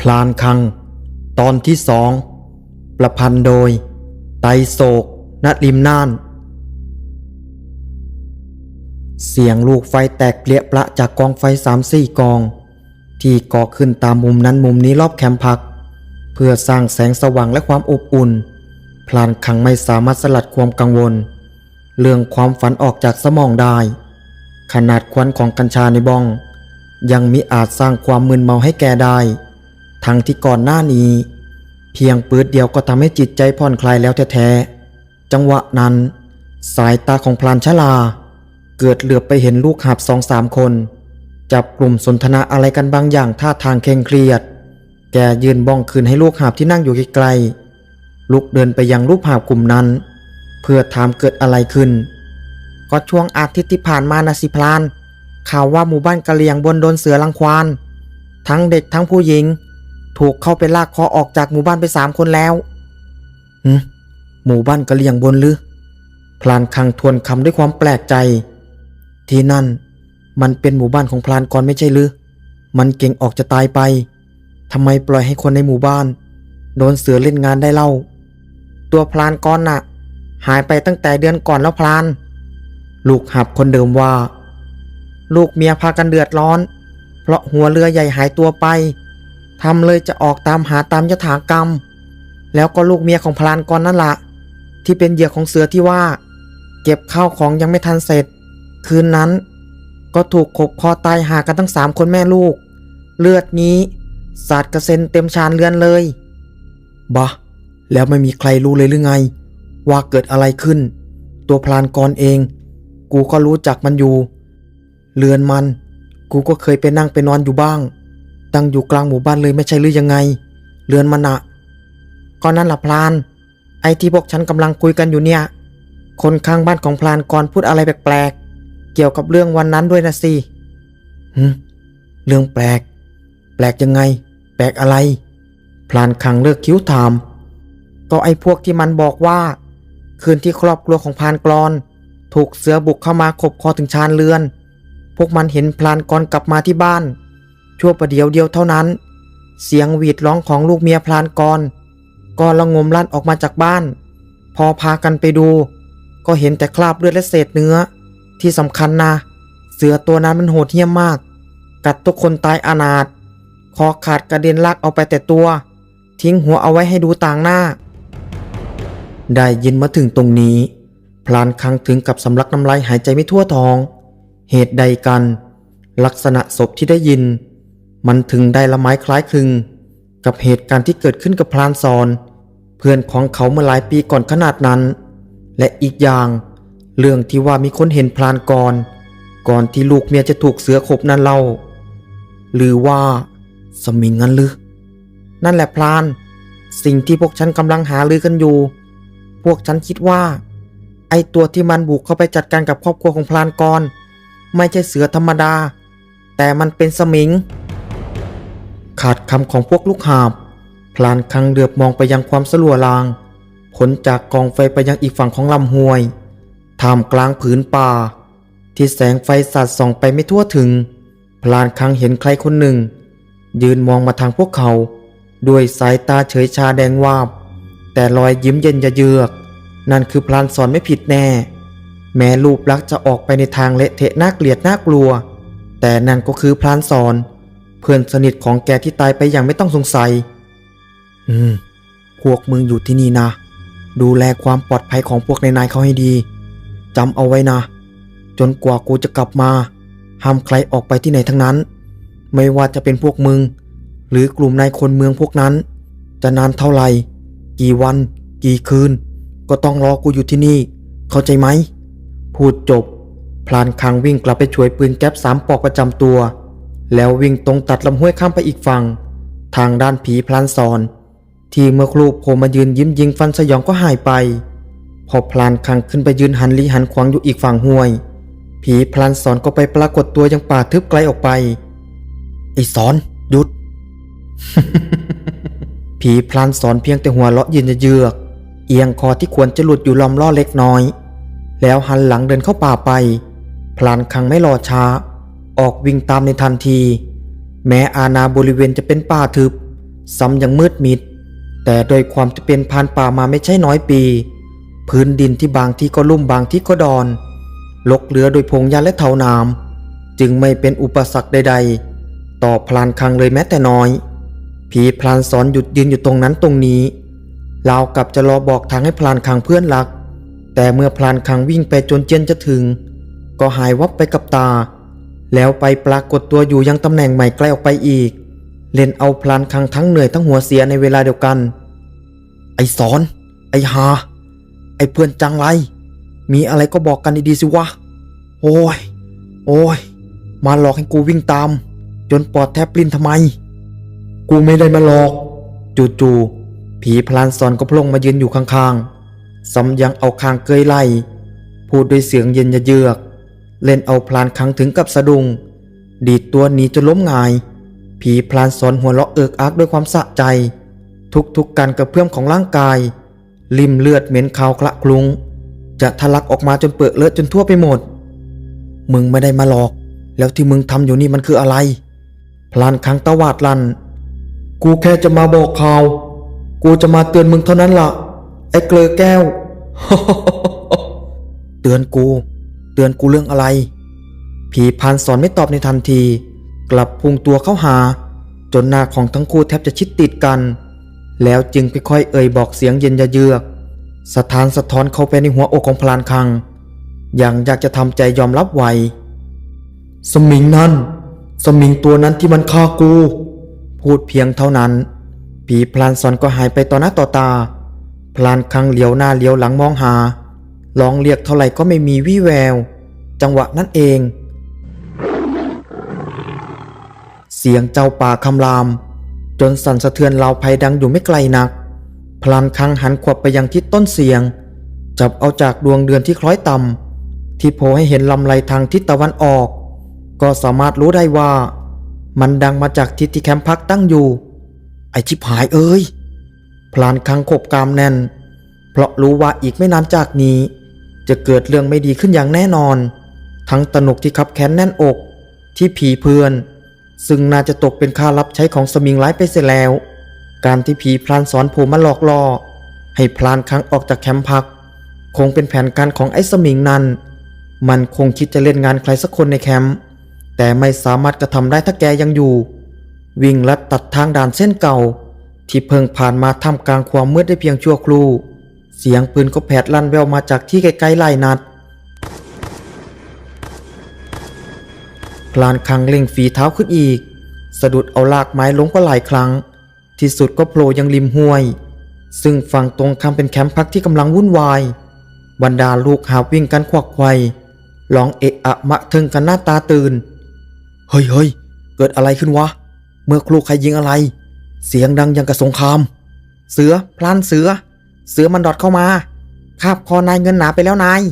พลานคัง ตอนที่สอง ประพันธ์โดย ไตโศกณริมน่าน เสียงลูกไฟแตกเปลี่ยประจากกองไฟสามสี่กอง ที่ก่อขึ้นตามมุมนั้นมุมนี้รอบแคมป์พัก เพื่อสร้างแสงสว่างและความอบอุ่น พลานคังไม่สามารถสลัดความกังวล เรื่องความฝันออกจากสมองได้ ขนาดควันของกัญชาในบ้อง ยังมิอาจสร้างความมึนเมาให้แกได้ ทั้งที่ก่อนหน้านี้ เพียงปืดเดียวก็ทำให้จิตใจผ่อนคลายแล้วแท้ๆจังหวะนั้น สายตาของพลานชลา เกิดเหลือบไปเห็นลูกหาบสองสามคน จับกลุ่มสนทนาอะไรกันบางอย่างท่าทางเคร่งเครียด แกยืนบ้องคืนให้ลูกหาบที่นั่งอยู่ไกลๆลุกเดินไปยังลูกหาบกลุ่มนั้น เพื่อถามเกิดอะไรขึ้น ก็ช่วงอาทิตย์ที่ผ่านมานะสิพลานข่าวว่าหมู่บ้านกะเหลียงบนโดนเสือรังควานทั้งเด็กทั้งผู้หญิง ถูกเข้าไปลากคอออกจากหมู่บ้านไปสามคนแล้วหืมหมู่บ้านกะเหลียงบนหรือพลานคังทวนคำด้วยความแปลกใจ ที่นั่น มันเป็นหมู่บ้านของพลานก่อนไม่ใช่หรือมันเก่งออกจะตายไปทำไมปล่อยให้คนในหมู่บ้าน โดนเสือเล่นงานได้เล่า ตัวพลานก้อนน่ะ หายไปตั้งแต่เดือนก่อนแล้วพลาน ลูกหับคนเดิมว่า ลูกเมียพากันเดือดร้อน เพราะหัวเรือใหญ่หายตัวไป ทำเลยจะออกตามหาตามยถากรรม แล้วก็ลูกเมียของพลานกรนั่นละที่เป็นเหยื่อของเสือที่ว่า เก็บข้าวของยังไม่ทันเสร็จ คืนนั้น ก็ถูกขบคอตายหากันทั้งสามคนแม่ลูก เลือดนี้สาดกระเซ็นเต็มชานเรือนเลยบะแล้วไม่มีใครรู้เลยหรือไง ว่าเกิดอะไรขึ้น ตัวพลานกรเอง กูก็รู้จักมันอยู่เรือนมัน กูก็เคยไปนั่งไปนอนอยู่บ้าง ตั้งอยู่กลางหมู่บ้านเลยไม่ใช่หรือยังไง เรือนมันอะก็นั่นละพลาน ไอ้ที่พวกฉันกำลังคุยกันอยู่เนี่ย คนข้างบ้านของพลานกรพูดอะไรแปลกๆ เกี่ยวกับเรื่องวันนั้นด้วยนะสิหืมเรื่องแปลก แปลกยังไง แปลกอะไร พลานคังเลิกคิ้วถาม ก็ไอ้พวกที่มันบอกว่า คืนที่ครอบครัวของพลานกรอน ถูกเสือบุกเข้ามาขบคอถึงชานเรือน พวกมันเห็นพลานกรกลับมาที่บ้าน ชั่วประเดี๋ยวเดียวเท่านั้น เสียงหวีดร้องของลูกเมียพลานกรก็ระงมลั่นออกมาจากบ้าน พอพากันไปดู ก็เห็นแต่คราบเลือดและเศษเนื้อ ที่สำคัญนะ เสือตัวนั้นมันโหดเหี้ยมมาก กัดทุกคนตายอนาถคอขาดกระเด็นลากเอาไปแต่ตัว ทิ้งหัวเอาไว้ให้ดูต่างหน้า ได้ยินมาถึงตรงนี้ พลานคังถึงกับสำลักน้ำลายหายใจไม่ทั่วท้อง เหตุใดกัน ลักษณะศพที่ได้ยิน มันถึงได้ละไม้คล้ายคลึง กับเหตุการณ์ที่เกิดขึ้นกับพลานซอน เพื่อนของเขาเมื่อหลายปีก่อนขนาดนั้น และอีกอย่าง เรื่องที่ว่ามีคนเห็นพลานก่อนก่อนที่ลูกเมียจะถูกเสือขบนั่นเล่า หรือว่า สมิงงั้นหรือนั่นแหละพลาน สิ่งที่พวกฉันกำลังหาลือกันอยู่ พวกฉันคิดว่า ไอตัวที่มันบุกเข้าไปจัดการกับครอบครัวของพลานกร ไม่ใช่เสือธรรมดา แต่มันเป็นสมิง ขาดคำของพวกลูกหาบ พลานคังเดือบมองไปยังความสลัวลาง ผลจากกองไฟไปยังอีกฝั่งของลำห้วย ท่ามกลางผืนป่า ที่แสงไฟสาดส่องไปไม่ทั่วถึง พลานคังเห็นใครคนหนึ่ง ยืนมองมาทางพวกเขา ด้วยสายตาเฉยชาแดงวาบ แต่รอยยิ้มเย็นยะเยือก นั่นคือพลานสอนไม่ผิดแน่ แม้รูปลักษ์จะออกไปในทางเละเทะน่าเกลียดน่ากลัว แต่นั่นก็คือพลานสอน เพื่อนสนิทของแกที่ตายไปอย่างไม่ต้องสงสัย อืม พวกมึงอยู่ที่นี่นะ ดูแลความปลอดภัยของพวกนายๆเขาให้ดี จำเอาไว้นะ จนกว่ากูจะกลับมา ห้ามใครออกไปที่ไหนทั้งนั้น ไม่ว่าจะเป็นพวกมึง หรือกลุ่มนายคนเมืองพวกนั้น จะนานเท่าไหร่ กี่วัน กี่คืน ก็ต้องรอกูอยู่ที่นี่ เข้าใจไหม พูดจบ พลานคังวิ่งกลับไปช่วยปืนแก๊ปสามปอกประจำตัว แล้ววิ่งตรงตัดลำห้วยข้ามไปอีกฝั่ง ทางด้านผีพลานซอน ที่เมื่อครูโผล่มายืนยิ้มยิงฟันสยองก็หายไป พอพลานคังขึ้นไปยืนหันลีหันขวางอยู่อีกฝั่งห้วย ผีพลานสอนก็ไปปรากฏตัวยังป่าทึบไกลออกไปไอ้สอนหยุด ผีพลานสอนเพียงแต่หัวเราะย็นเยือก เอียงคอที่ควรจะหลุดอยู่ลำล่อเล็กน้อย แล้วหันหลังเดินเข้าป่าไป พลานคังไม่รอช้า ออกวิ่งตามในทันที แม้อาณาบริเวณจะเป็นป่าทึบ ซ้ำยังมืดมิด แต่โดยความที่เป็นพานป่ามาไม่ใช่น้อยปี พื้นดินที่บางที่ก็ลุ่มบางที่ก็ดอน ลกเหลือโดยพงหญ้าและเถาน้ำจึงไม่เป็นอุปสรรคใด ๆ ต่อพลานคังเลยแม้แต่น้อย ผีพลานสอนหยุดยืนอยู่ตรงนั้นตรงนี้เรากับจะรอบอกทางให้พลานคังเพื่อนรัก แต่เมื่อพลานคังวิ่งไปจนเจียนจะถึง ก็หายวับไปกับตา แล้วไปปรากฏตัวอยู่ยังตำแหน่งใหม่ไกลออกไปอีก เล่นเอาพลานคังทั้งเหนื่อยทั้งหัวเสียในเวลาเดียวกัน ไอ้สอน ไอ้ฮาไอ้เพื่อนจังไร มีอะไรก็บอกกันดีๆสิวะ โอ้ย โอ้ย มาหลอกให้กูวิ่งตาม จนปอดแทบปลิ้นทำไม กูไม่ได้มาหลอก จู่ๆผีพลานซอนก็พลงมายืนอยู่ข้างๆซ้ำยังเอาคางเกยไหลพูดด้วยเสียงเย็นยะเยือก เล่นเอาพลานคังถึงกับสะดุ้งดีดตัวหนีจนล้มงาย ผีพลานสอนหัวเราะเอิกอักด้วยความสะใจ ทุกๆการกระเพื่อมของร่างกาย ริมเลือดเหม็นคาวคละคลุง จะทะลักออกมาจนเปื้อเลือะจนทั่วไปหมด มึงไม่ได้มาหลอก แล้วที่มึงทำอยู่นี่มันคืออะไร พลานคังตวาดลัน กูแค่จะมาบอกข่าวกูจะมาเตือนมึงเท่านั้นละ่ะ ไอ้เกลือแก้ว เตือนกู ตือนกูเรื่องอะไร ผีพานสอนไม่ตอบในทันที กลับพุงตัวเข้าหา จนหน้าของทั้งคู่แทบจะชิดติดกัน แล้วจึงค่อยๆเอ่ยบอกเสียงเย็นยะเยือกสถานสะท้อนเข้าไปในหัวอกของพลานคัง อย่างอยากจะทำใจยอมรับไวสมิงนั่น สมิงตัวนั้นที่มันฆ่ากู พูดเพียงเท่านั้น ผีพลานสอนก็หายไปต่อหน้าต่อตา พลานคังเหลียวหน้าเหลียวหลังมองหา ร้องเรียกเท่าไหร่ก็ไม่มีวี่แวว จังหวะนั้นเอง เสียงเจ้าป่าคำราม จนสั่นสะเทือนราวภัยดังอยู่ไม่ไกลนัก พลานคังหันขวบไปยังทิศต้นเสียง จับเอาจากดวงเดือนที่คล้อยต่ำที่โผล่ให้เห็นลำไรทางทิศตะวันออก ก็สามารถรู้ได้ว่า มันดังมาจากทิศที่แคมป์พักตั้งอยู่ ไอชิบหายเอ้ยพลานคังขบกามแน่น เพราะรู้ว่าอีกไม่นานจากนี้ จะเกิดเรื่องไม่ดีขึ้นอย่างแน่นอน ทั้งตนกที่ขับแค้นแน่นอก ที่ผีเพื่อน ซึ่งน่าจะตกเป็นค่ารับใช้ของสมิงไร้ไปเสียแล้ว การที่ผีพลานสอนผมมาหลอกล่อ ให้พลานคังออกจากแคมป์พัก คงเป็นแผนการของไอ้สมิงนั้น มันคงคิดจะเล่นงานใครสักคนในแคมป์แต่ไม่สามารถกระทำได้ถ้าแกยังอยู่ วิ่งลัดตัดทางด่านเส้นเก่า ที่เพิ่งผ่านมาท่ามกลางความมืดได้เพียงชั่วครู่ เสียงปืนก็แผดลั่นแววมาจากที่ไกลๆไล่นัด พลานคังเล่งฝีเท้าขึ้นอีก สะดุดเอาลากไม้ล้มก็หลายครั้ง ที่สุดก็โผล่ยังริมห้วย ซึ่งฝั่งตรงข้ามเป็นแคมป์พักที่กำลังวุ่นวาย บรรดาลูกหาวิ่งกันควักไขว่ร้องเอะอะมะเทิงกันหน้าตาตื่น เฮ้ยเฮ้ยเกิดอะไรขึ้นวะ เมื่อครูใครยิงอะไร เสียงดังยังกับสงคราม เสือ พลานเสือ เสือมันดอดเข้ามาคาบคอนายเงินหนาไปแล้วนาย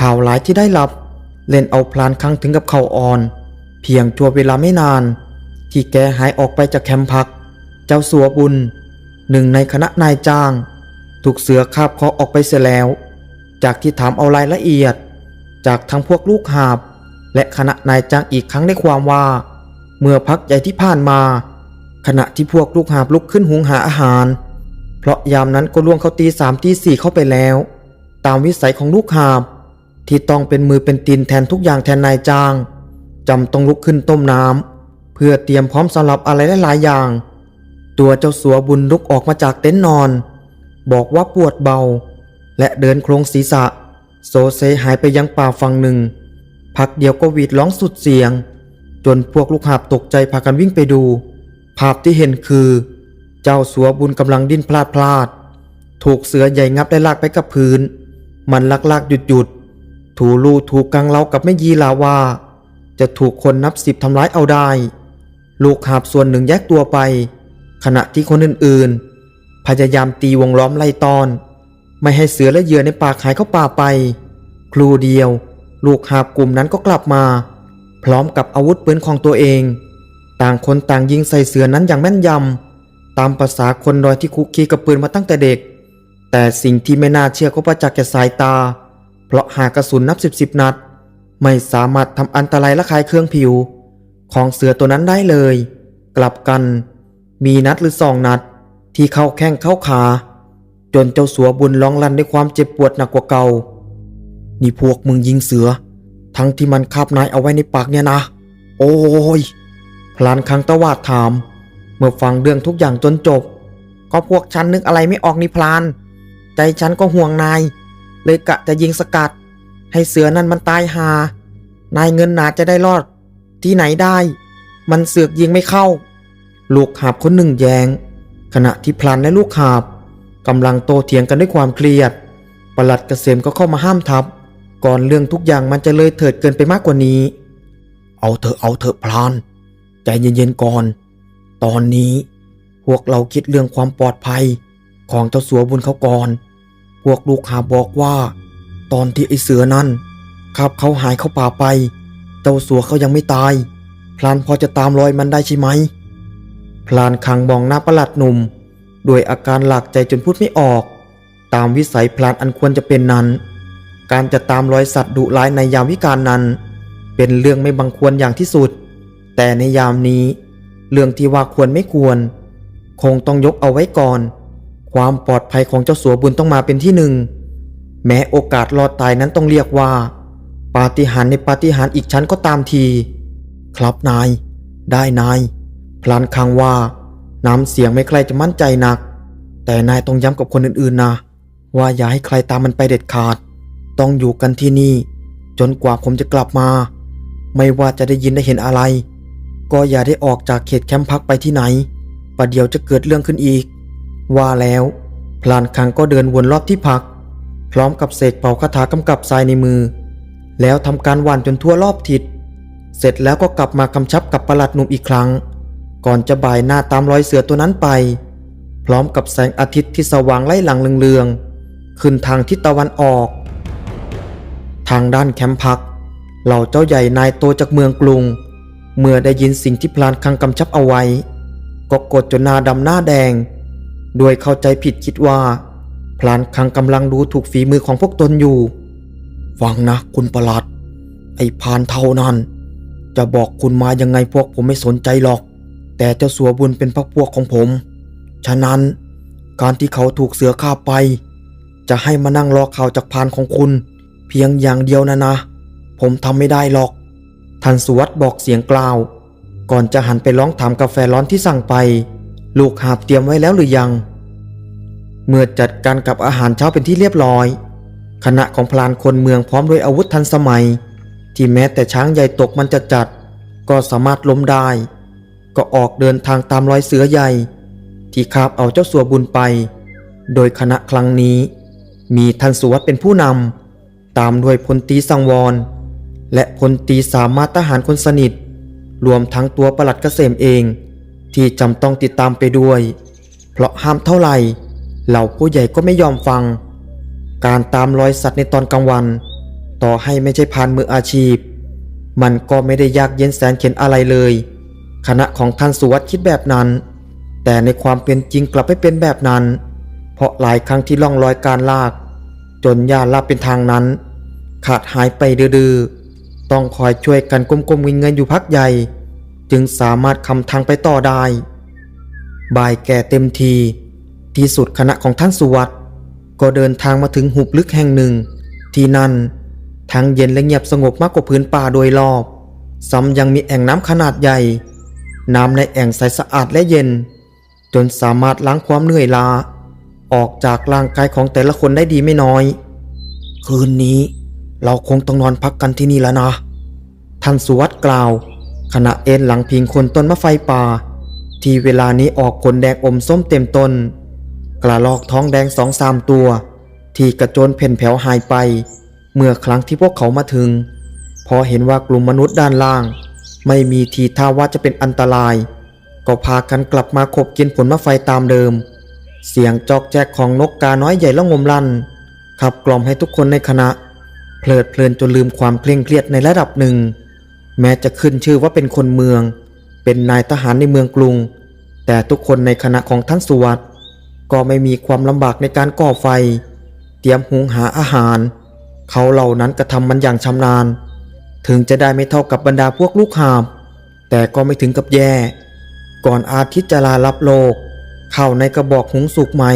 ข่าวหลายที่ได้รับ เล่นเอาพลานครั้งถึงกับเข่าอ่อน เพียงชั่วเวลาไม่นาน ที่แกหายออกไปจากแคมป์พัก เจ้าสัวบุญ หนึ่งในคณะนายจ้าง ถูกเสือคาบคอออกไปเสียแล้ว จากที่ถามเอารายละเอียด จากทั้งพวกลูกหาบ และคณะนายจ้างอีกครั้งได้ความว่า เมื่อพักใหญ่ที่ผ่านมา ขณะที่พวกลูกหาบลุกขึ้นหุงหาอาหาร เพราะยามนั้นก็ล่วงเขาตีสามตีสี่เข้าไปแล้ว ตามวิสัยของลูกหาบ ที่ต้องเป็นมือเป็นตีนแทนทุกอย่างแทนนายจ้างจำต้องลุกขึ้นต้มน้ำเพื่อเตรียมพร้อมสำหรับอะไรหลายๆอย่าง ตัวเจ้าสัวบุญลุกออกมาจากเต็นท์นอน บอกว่าปวดเบา และเดินโครงศีรษะ โซเซหายไปยังป่าฝั่งหนึ่ง พักเดียวก็หวีดร้องสุดเสียง จนพวกลูกหาบตกใจพากันวิ่งไปดู ภาพที่เห็นคือ เจ้าสัวบุญกำลังดิ้นพลาดพลาด ถูกเสือใหญ่งับได้ลากไปกับพื้น มันลักลากหยุดหยุดถูลูถูกกังเล้ากับแม่ยีลาว่าจะถูกคนนับสิบทำร้ายเอาได้ ลูกหาบส่วนหนึ่งแยกตัวไป ขณะที่คนอื่นๆ พยายามตีวงล้อมไล่ตอน ไม่ให้เสือและเหยื่อในป่าหายเข้าป่าไป ครูเดียว ลูกหาบกลุ่มนั้นก็กลับมา พร้อมกับอาวุธปืนของตัวเอง ต่างคนต่างยิงใส่เสือนั้นอย่างแม่นยำ ตามภาษาคนดอยที่คุกคีกับปืนมาตั้งแต่เด็ก แต่สิ่งที่ไม่น่าเชื่อก็ประจักษ์แก่สายตา เพราะหากกระสุนนับสิบสิบนัด ไม่สามารถทำอันตรายละคายเครื่องผิว ของเสือตัวนั้นได้เลย กลับกัน มีนัดหรือสองนัด ที่เข้าแข้งเข้าขา จนเจ้าสัวบุญร้องลั่นด้วยความเจ็บปวดหนักกว่าเก่า นี่พวกมึงยิงเสือ ทั้งที่มันคาบนายเอาไว้ในปากเนี่ยนะ โอ้ยพลานคังตะวาดถาม เมื่อฟังเรื่องทุกอย่างจนจบ ก็พวกฉันนึกอะไรไม่ออกนี่พลาน ใจฉันก็ห่วงนาย เลยกะจะยิงสกัด ให้เสือนั่นมันตายหา นายเงินหนาจะได้รอด ที่ไหนได้ มันเสือกยิงไม่เข้า ลูกหาบคนหนึ่งแยง ขณะที่พลันและลูกหาบกำลังโตเถียงกันด้วยความเครียดประหลัดเกษมก็เข้ามาห้ามทับ ก่อนเรื่องทุกอย่างมันจะเลยเถิดเกินไปมากกว่านี้ เอาเถอะเอาเถอะพลานใจเย็นๆก่อน ตอนนี้ พวกเราคิดเรื่องความปลอดภัยของเจ้าสัวบุญเขาก่อน พวกลูกหาบอกว่า ตอนที่ไอเสือนั้นขับเขาหายเข้าป่าไป เจ้าสัวเขายังไม่ตาย พลานพอจะตามรอยมันได้ใช่ไหม พลานคังมองหน้าประหลัดหนุ่มด้วยอาการหลักใจจนพูดไม่ออก ตามวิสัยพลานอันควรจะเป็นนั้น การจะตามรอยสัตว์ดุร้ายในยามวิกาลนั้น เป็นเรื่องไม่บังควรอย่างที่สุด แต่ในยามนี้ เรื่องที่ว่าควรไม่ควร คงต้องยกเอาไว้ก่อน ความปลอดภัยของเจ้าสัวบุญต้องมาเป็นที่หนึ่ง แม้โอกาสรอดตายนั้นต้องเรียกว่า ปาฏิหาริย์ในปาฏิหาริย์อีกชั้นก็ตามที ครับนาย ได้นาย พลานคังว่า น้ำเสียงไม่ใครจะมั่นใจนัก แต่นายต้องย้ำกับคนอื่นๆนะ ว่าอย่าให้ใครตามมันไปเด็ดขาด ต้องอยู่กันที่นี่ จนกว่าผมจะกลับมา ไม่ว่าจะได้ยินได้เห็นอะไร ก็อย่าได้ออกจากเขตแคมป์พักไปที่ไหน ประเดี๋ยวจะเกิดเรื่องขึ้นอีก ว่าแล้ว พลานคังก็เดินวนรอบที่พัก พร้อมกับเสกเป่าคาถากำกับทรายในมือ แล้วทำการหว่านจนทั่วรอบทิศ เสร็จแล้วก็กลับมากำชับกับประหลัดหนุ่มอีกครั้ง ก่อนจะบ่ายหน้าตามรอยเสือตัวนั้นไป พร้อมกับแสงอาทิตย์ที่สว่างไล่หลังเลืองๆขึ้นทางทิศตะวันออก ทางด้านแคมป์พัก เหล่าเจ้าใหญ่นายโตจากเมืองกรุง เมื่อได้ยินสิ่งที่พลานคังกำชับเอาไว้ ก็กดจนหน้าดำหน้าแดงโดยเข้าใจผิดคิดว่า พลานคังกำลังดูถูกฝีมือของพวกตนอยู่ ฟังนะคุณประหลัด ไอ้พานเท่านั้น จะบอกคุณมายังไงพวกผมไม่สนใจหรอก แต่เจ้าสัวบุญเป็นพักพวกของผม ฉะนั้นการที่เขาถูกเสือฆ่าไป จะให้มานั่งรอข่าวจากพานของคุณ เพียงอย่างเดียวนะนะ ผมทำไม่ได้หรอก ท่านสุวัตบอกเสียงกล่าว ก่อนจะหันไปร้องถามกาแฟร้อนที่สั่งไป ลูกหาบเตรียมไว้แล้วหรือยัง เมื่อจัดการกับอาหารเช้าเป็นที่เรียบร้อย คณะของพลานคนเมืองพร้อมด้วยอาวุธทันสมัย ที่แม้แต่ช้างใหญ่ตกมันจะจัด ก็สามารถล้มได้ ก็ออกเดินทางตามรอยเสือใหญ่ ที่คาบเอาเจ้าสัวบุญไป โดยคณะครั้งนี้ มีท่านสุวัตเป็นผู้นำตามด้วยพลตีสังวร และพลตีสามารถทหารคนสนิท รวมทั้งตัวประหลัดเกษมเอง ที่จำต้องติดตามไปด้วย เพราะห้ามเท่าไหร่เหล่าผู้ใหญ่ก็ไม่ยอมฟัง การตามรอยสัตว์ในตอนกลางวัน ต่อให้ไม่ใช่พานมืออาชีพ มันก็ไม่ได้ยากเย็นแสนเข็นอะไรเลย คณะของท่านสุวัตคิดแบบนั้น แต่ในความเป็นจริงกลับไม่เป็นแบบนั้น เพราะหลายครั้งที่ล่องรอยการลาก จนยาลาบเป็นทางนั้น ขาดหายไปดื้อๆ ต้องคอยช่วยกันก้มๆเงินๆอยู่พักใหญ่ จึงสามารถคำทางไปต่อได้ บ่ายแก่เต็มที ที่สุดคณะของท่านสุวัตก็เดินทางมาถึงหุบลึกแห่งหนึ่ง ที่นั่นทั้งเย็นและเงียบสงบมากกว่าพื้นป่าโดยรอบซ้ำยังมีแอ่งน้ำขนาดใหญ่ น้ำในแอ่งใสสะอาดและเย็น จนสามารถล้างความเหนื่อยล้าออกจากร่างกายของแต่ละคนได้ดีไม่น้อย คืนนี้ เราคงต้องนอนพักกันที่นี่แล้วนะ ท่านสุวัตกล่าว ขณะเอ็นหลังพิงคนต้นมะไฟป่า ที่เวลานี้ออกผลแดงอมส้มเต็มต้น กระลอกท้องแดงสองสามตัว ที่กระโจนเพ่นแผวหายไป เมื่อครั้งที่พวกเขามาถึง พอเห็นว่ากลุ่มมนุษย์ด้านล่าง ไม่มีทีท่าว่าจะเป็นอันตราย ก็พากันกลับมาขบกินผลมะไฟตามเดิม เสียงจอกแจกของนกกาน้อยใหญ่ละงมลันขับกล่อมให้ทุกคนในคณะ เพลิดเพลินจนลืมความเคร่งเครียดในระดับหนึ่ง แม้จะขึ้นชื่อว่าเป็นคนเมือง เป็นนายทหารในเมืองกรุง แต่ทุกคนในคณะของท่านสุวัตก็ไม่มีความลำบากในการก่อไฟ เตรียมหุงหาอาหาร เขาเหล่านั้นกระทำมันอย่างชำนาญ ถึงจะได้ไม่เท่ากับบรรดาพวกลูกหาบ แต่ก็ไม่ถึงกับแย่ ก่อนอาทิตย์จะลารับโลก เข้าในกระบอกหุงสุกใหม่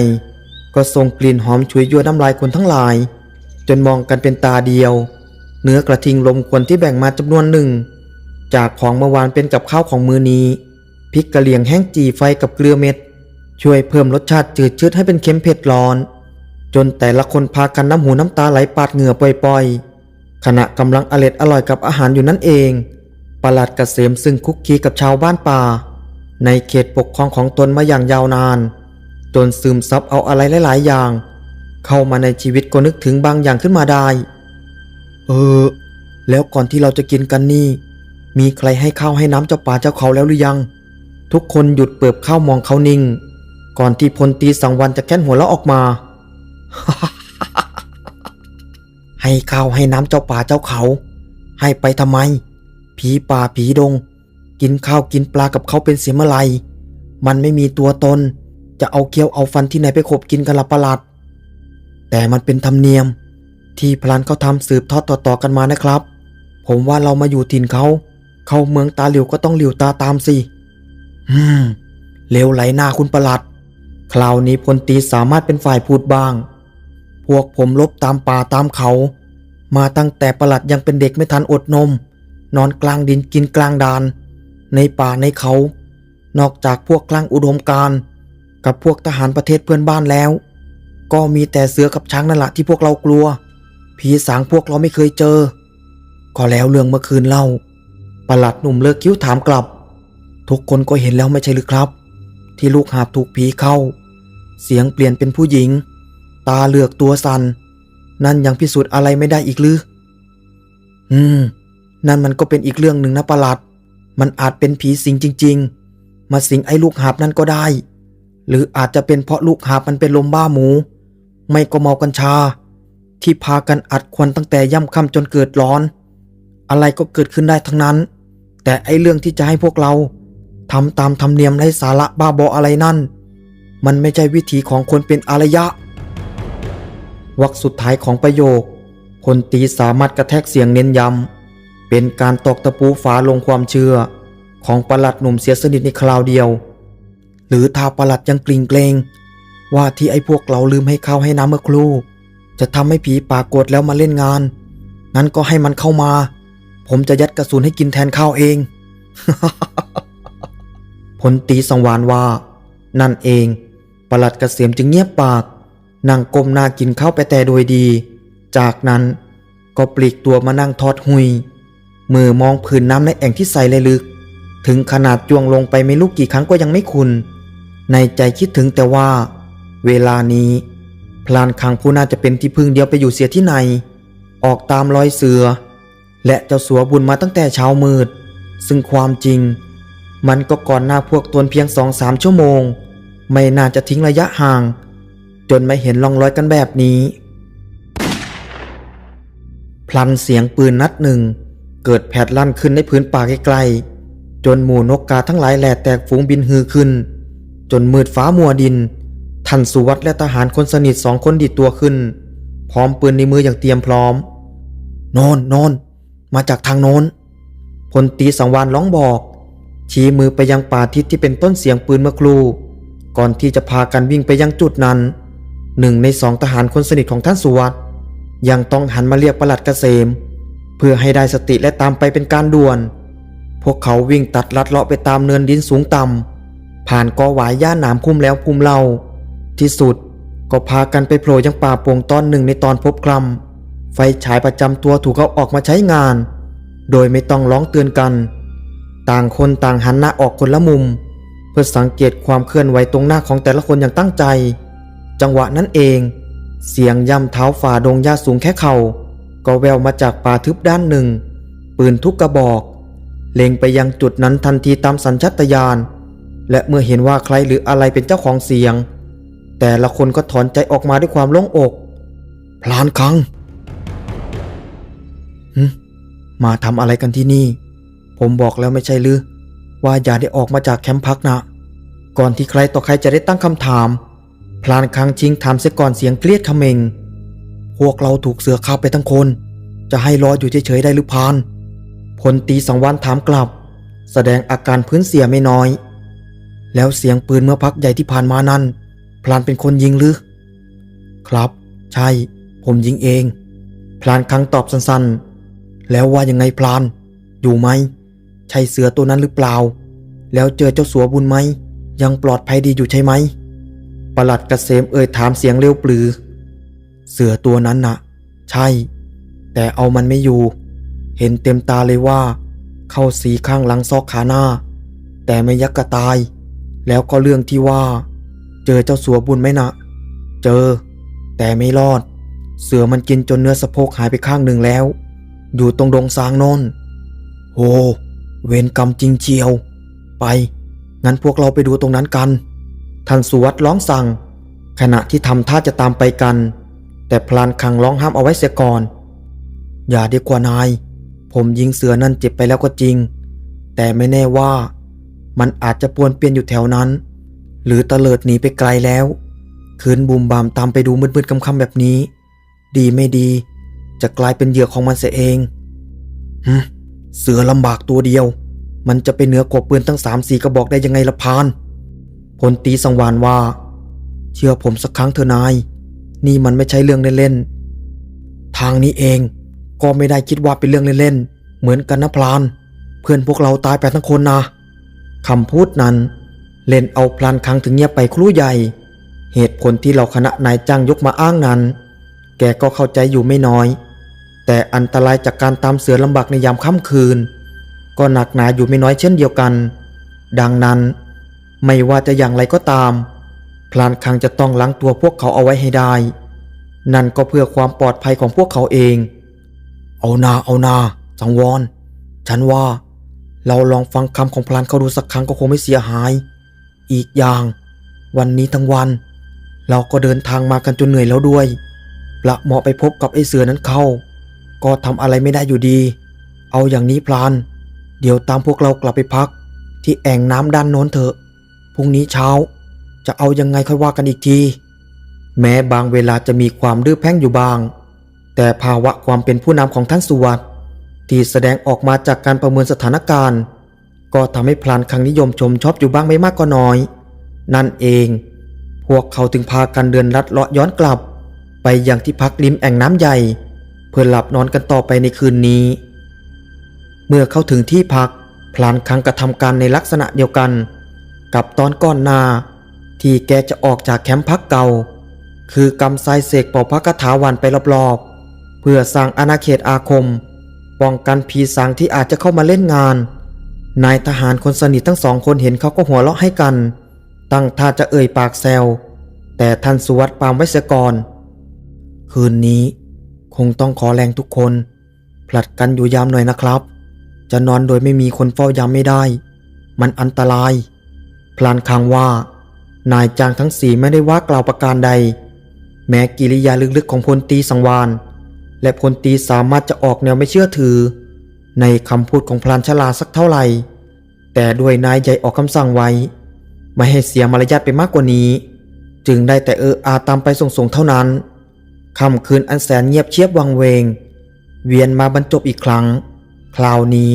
ก็ส่งกลิ่นหอมฉุยยั่วน้ำลายคนทั้งหลาย จนมองกันเป็นตาเดียว เนื้อกระทิงลมควนที่แบ่งมาจำนวนหนึ่ง จากของเมื่อวานเป็นกับข้าวของมือนี้พริกกะเหลี่ยงแห้งจีไฟกับเกลือเม็ด ช่วยเพิ่มรสชาติจืดชืดให้เป็นเค็มเผ็ดร้อน จนแต่ละคนพากันน้ำหูน้ำตาไหลปาดเหงื่อปล่อยๆขณะกำลังอร็ดอร่อยกับอาหารอยู่นั่นเองประหลัดกเกษมซึ่งคุกคีกับชาวบ้านป่า ในเขตปกครองของตนมาอย่างยาวนาน จนซึมซับเอาอะไรหลาย ๆ อย่าง เข้ามาในชีวิตก็นึกถึงบางอย่างขึ้นมาได้ เออ แล้วก่อนที่เราจะกินกันนี่ มีใครให้ข้าวให้น้ำเจ้าป่าเจ้าเขาแล้วหรือยัง ทุกคนหยุดเปิบข้าวมองเขานิ่ง ก่อนที่พลตีสังวันจะแค้นหัวเราะออกมา ให้ข้าวให้น้ำเจ้าป่าเจ้าเขา ให้ไปทำไม ผีป่าผีดง กินข้าวกินปลากับเขาเป็นเสียเมื่อไรมันไม่มีตัวตน จะเอาเคี้ยวเอาฟันที่ไหนไปขบกินกันละประหลัด แต่มันเป็นธรรมเนียม ที่พลันเขาทำสืบทอดต่อๆกันมานะครับ ผมว่าเรามาอยู่ถิ่นเขา เข้าเมืองตาเหลียวก็ต้องเหลียวตาตามสิอืมเลวไหลหน้าคุณประหลัด คราวนี้พลตีสามารถเป็นฝ่ายพูดบ้าง พวกผมลบตามป่าตามเขา มาตั้งแต่ประหลัดยังเป็นเด็กไม่ทันอดนม นอนกลางดินกินกลางดาน ในป่าในเขา นอกจากพวกกลางอุดมการ กับพวกทหารประเทศเพื่อนบ้านแล้ว ก็มีแต่เสือกับช้างนั่นแหละที่พวกเรากลัว ผีสางพวกเราไม่เคยเจอ ก็แล้วเรื่องเมื่อคืนเล่าประหลัดหนุ่มเลิกคิ้วถามกลับ ทุกคนก็เห็นแล้วไม่ใช่หรือครับ ที่ลูกหาบถูกผีเข้า เสียงเปลี่ยนเป็นผู้หญิง ตาเหลือกตัวสันนั่นยังพิสูจน์อะไรไม่ได้อีกหรือ อืม นั่นมันก็เป็นอีกเรื่องหนึ่งนะประหลัด มันอาจเป็นผีสิงจริง ๆ มาสิงไอ้ลูกหาบนั่นก็ได้ หรืออาจจะเป็นเพราะลูกหาบมันเป็นลมบ้าหมู ไม่ก็เมากัญชา ที่พากันอัดควันตั้งแต่ย่ำค่ำจนเกิดร้อน อะไรก็เกิดขึ้นได้ทั้งนั้น แต่ไอเรื่องที่จะให้พวกเราทำตามธรรมเนียมไร้สาระบ้าบออะไรนั่น มันไม่ใช่วิถีของคนเป็นอารยะวรรคสุดท้ายของประโยคพลตรีสามารถกระแทกเสียงเน้นย้ำเป็นการตอกตะปูฝาลงความเชื่อ ของประหลัดหนุ่มเสียสนิทในคราวเดียว หรือถ้าประหลัดยังกลิ่งเกรง ว่าที่ไอ้พวกเราลืมให้ข้าวให้น้ำเมื่อครู่ จะทำให้ผีป่ากดแล้วมาเล่นงาน งั้นก็ให้มันเข้ามา ผมจะยัดกระสุนให้กินแทนข้าวเองพลตีสังวานว่า นั่นเองประหลัดกเกษมจึงเงียบปากนั่งก้มหน้ากินข้าวไปแต่โดยดี จากนั้นก็ปลีกตัวมานั่งทอดหุย มือมองผืนน้ำในแอ่งที่ใสเลยลึก ถึงขนาดจวงลงไปไม่รู้กี่ครั้งก็ยังไม่คุณ ในใจคิดถึงแต่ว่า เวลานี้พลานคังผู้น่าจะเป็นที่พึ่งเดียวไปอยู่เสียที่ไหน ออกตามรอยเสือ และเจ้าสัวบุญมาตั้งแต่เช้ามืด ซึ่งความจริง มันก็ก่อนหน้าพวกตนเพียงสองสามชั่วโมง ไม่น่าจะทิ้งระยะห่าง จนไม่เห็นร่องรอยกันแบบนี้ พลันเสียงปืนนัดหนึ่ง เกิดแผดลั่นขึ้นในพื้นป่าไกลๆจนหมู่นกกาทั้งหลายแหล่แตกฝูงบินฮือขึ้น จนมืดฟ้ามัวดิน ท่านสุวัตและทหารคนสนิทสองคนดีดตัวขึ้น พร้อมปืนในมืออย่างเตรียมพร้อม โนนโนนมาจากทางโน้นพลตีสังวานร้องบอก ชี้มือไปยังป่าทิศที่เป็นต้นเสียงปืนเมื่อครู่ ก่อนที่จะพากันวิ่งไปยังจุดนั้น หนึ่งในสองทหารคนสนิทของท่านสุวัตยังต้องหันมาเรียกประหลัดเกษม เพื่อให้ได้สติและตามไปเป็นการด่วน พวกเขาวิ่งตัดลัดเลาะไปตามเนินดินสูงต่ำผ่านกอหวายหญ้าหนามคุ้มแล้วคุ้มเล่า ที่สุดก็พากันไปโผล่ยังป่าโป่งตอนหนึ่งในตอนพบคลำไฟฉายประจำตัวถูกเอาออกมาใช้งาน โดยไม่ต้องร้องเตือนกัน ต่างคนต่างหันหน้าออกคนละมุม เพื่อสังเกตความเคลื่อนไหวตรงหน้าของแต่ละคนอย่างตั้งใจ จังหวะนั้นเอง เสียงย่ำเท้าฝ่าดงหญ้าสูงแค่เข่าก็แววมาจากป่าทึบด้านหนึ่ง ปืนทุกกระบอก เล็งไปยังจุดนั้นทันทีตามสัญชาตญาณและเมื่อเห็นว่าใครหรืออะไรเป็นเจ้าของเสียง แต่ละคนก็ถอนใจออกมาด้วยความโล่งอก พลานคังหึมาทำอะไรกันที่นี่ ผมบอกแล้วไม่ใช่หรือว่าอย่าได้ออกมาจากแคมป์พักนะ ก่อนที่ใครต่อใครจะได้ตั้งคำถาม พลานคังชิงถามเสียก่อนเสียงเกลียดขมงพวกเราถูกเสือคาบไปทั้งคน จะให้รออยู่เฉยๆได้หรือพานพลตีสังวานถามกลับ แสดงอาการพื้นเสียไม่น้อย แล้วเสียงปืนเมื่อพักใหญ่ที่ผ่านมานั้น พลานเป็นคนยิงหรือ ครับ ใช่ ผมยิงเอง พลานครั้งตอบสั้นๆ แล้วว่ายังไงพลาน อยู่ไหม ใช่เสือตัวนั้นหรือเปล่า แล้วเจอเจ้าสัวบุญไหม ยังปลอดภัยดีอยู่ใช่ไหม ประหลัดกเกษมเอ่ยถามเสียงเร็วปลือ เสือตัวนั้นน่ะ ใช่ แต่เอามันไม่อยู่ เห็นเต็มตาเลยว่า เข้าสีข้างหลังซอกขาหน้า แต่ไม่ยักกระตาย แล้วก็เรื่องที่ว่า เจอเจ้าสัวบุญไหมนะ เจอ แต่ไม่รอด เสือมันกินจนเนื้อสะโพกหายไปข้างหนึ่งแล้ว อยู่ตรงดงซางนนโอ้เวรกรรมจริงเชียว ไป งั้นพวกเราไปดูตรงนั้นกัน ท่านสุวัตร้องสั่ง ขณะที่ทำท่าจะตามไปกัน แต่พลานคังร้องห้ามเอาไว้เสียก่อน อย่าดีกว่านาย ผมยิงเสือนั่นเจ็บไปแล้วก็จริง แต่ไม่แน่ว่า มันอาจจะปวนเปลี่ยนอยู่แถวนั้น หรือตะเลิดหนีไปไกลแล้ว คืนบุมบามตามไปดูมืดๆคำๆแบบนี้ ดีไม่ดี จะกลายเป็นเหยื่อของมันเสียเองฮึเสือลำบากตัวเดียว มันจะไปเหนือกว่าปืนตั้งสามสี่กระบอกได้ยังไงละพานพลตีสังวานว่า เชื่อผมสักครั้งเถอะนาย นี่มันไม่ใช่เรื่องเล่นๆทางนี้เองก็ไม่ได้คิดว่าเป็นเรื่องเล่นๆเหมือนกันนะพลาน เพื่อนพวกเราตายไปทั้งคนนะคำพูดนั้น เล่นเอาพลานคังถึงเงียบไปครู่ใหญ่ เหตุผลที่เราคณะนายจ้างยกมาอ้างนั้น แกก็เข้าใจอยู่ไม่น้อย แต่อันตรายจากการตามเสือลำบากในยามค่ำคืน ก็หนักหนาอยู่ไม่น้อยเช่นเดียวกัน ดังนั้น ไม่ว่าจะอย่างไรก็ตาม พลานคังจะต้องล้างตัวพวกเขาเอาไว้ให้ได้ นั่นก็เพื่อความปลอดภัยของพวกเขาเอง เอานาเอานาสังวร ฉันว่า เราลองฟังคำของพลานเขาดูสักครั้งก็คงไม่เสียหาย อีกอย่าง วันนี้ทั้งวัน เราก็เดินทางมากันจนเหนื่อยแล้วด้วยประเหมาะไปพบกับไอ้เสือนั้นเข้า ก็ทำอะไรไม่ได้อยู่ดี เอาอย่างนี้พลาน เดี๋ยวตามพวกเรากลับไปพัก ที่แอ่งน้ำด้านโน้นเถอะพรุ่งนี้เช้า จะเอายังไงค่อยว่ากันอีกที แม้บางเวลาจะมีความดื้อแพ่งอยู่บาง แต่ภาวะความเป็นผู้นำของท่านสุวัตที่แสดงออกมาจากการประเมินสถานการณ์ ก็ทำให้พลานคังนิยมชมชอบอยู่บ้างไม่มากก็น้อย นั่นเอง พวกเขาถึงพากันเดินลัดเลาะย้อนกลับ ไปยังที่พักริมแอ่งน้ำใหญ่ เพื่อหลับนอนกันต่อไปในคืนนี้ เมื่อเข้าถึงที่พัก พลานคังกระทำการในลักษณะเดียวกัน กับตอนก่อนหนา ที่แกจะออกจากแคมป์พักเก่า คือกำไซเสกเป่าพระคาถาวันไปรอบๆเพื่อสร้างอาณาเขตอาคม ป้องกันผีสางที่อาจจะเข้ามาเล่นงาน นายทหารคนสนิททั้งสองคนเห็นเขาก็หัวเราะให้กัน ตั้งท่าจะเอ่ยปากแซว แต่ท่านสุวัตปามไว้เสียก่อน คืนนี้ คงต้องขอแรงทุกคน ผลัดกันอยู่ยามหน่อยนะครับ จะนอนโดยไม่มีคนเฝ้ายามไม่ได้ มันอันตราย พลานคังว่า นายจางทั้งสี่ไม่ได้ว่ากล่าวประการใด แม้กิริยาลึกๆของพลตีสังวานและพลตีสามารถจะออกแนวไม่เชื่อถือ ในคำพูดของพลานชลาสักเท่าไหร่ แต่ด้วยนายใหญ่ออกคำสั่งไว้ ไม่ให้เสียมารยาทไปมากกว่านี้ จึงได้แต่เอออาตามไปส่งๆเท่านั้นค่ำคืนอันแสนเงียบเชียบวังเวง เวียนมาบรรจบอีกครั้ง คราวนี้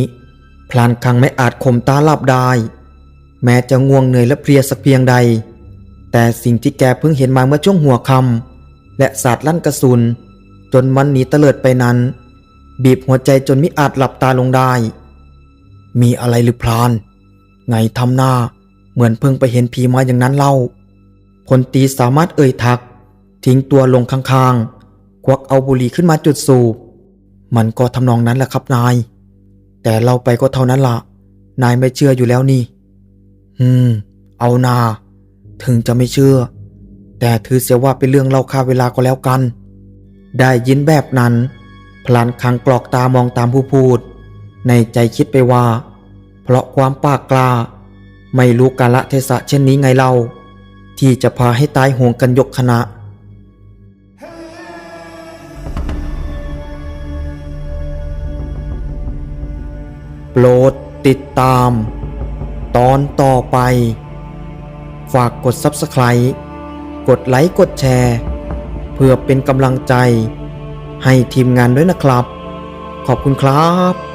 พลานคังไม่อาจข่มตาหลับได้ แม้จะง่วงเหนื่อยและเพลียสักเพียงใด แต่สิ่งที่แกเพิ่งเห็นมาเมื่อช่วงหัวค่ำและสาดลั่นกระสุน จนมันหนีเตลิดไปนั้น บีบหัวใจจนไมิอาจหลับตาลงได้ มีอะไรหรือพลาน ไงทำหน้าเหมือนเพิ่งไปเห็นผีมาอย่างนั้นเล่า พลตีสามารถเอ่ยทัก ทิ้งตัวลงข้างๆ ควักเอาบุหรี่ขึ้นมาจุดสูบ มันก็ทำนองนั้นแหละครับนาย แต่เราไปก็เท่านั้นละ นายไม่เชื่ออยู่แล้วนี่ อืม เอานา ถึงจะไม่เชื่อ แต่ถือเสียว่าเป็นเรื่องเล่าค่าเวลาก็แล้วกัน ได้ยินแบบนั้น พลานคังกรอกตามองตามผู้พูด ในใจคิดไปว่า เพราะความปากกล้า ไม่รู้กาละเทศะเช่นนี้ไงเล่า ที่จะพาให้ตายโหงกันยกคณะโปรดติดตาม ตอนต่อไป ฝากกด Subscribe กดไลค์กดแชร์ เพื่อเป็นกำลังใจ ให้ทีมงานด้วยนะครับ ขอบคุณครับ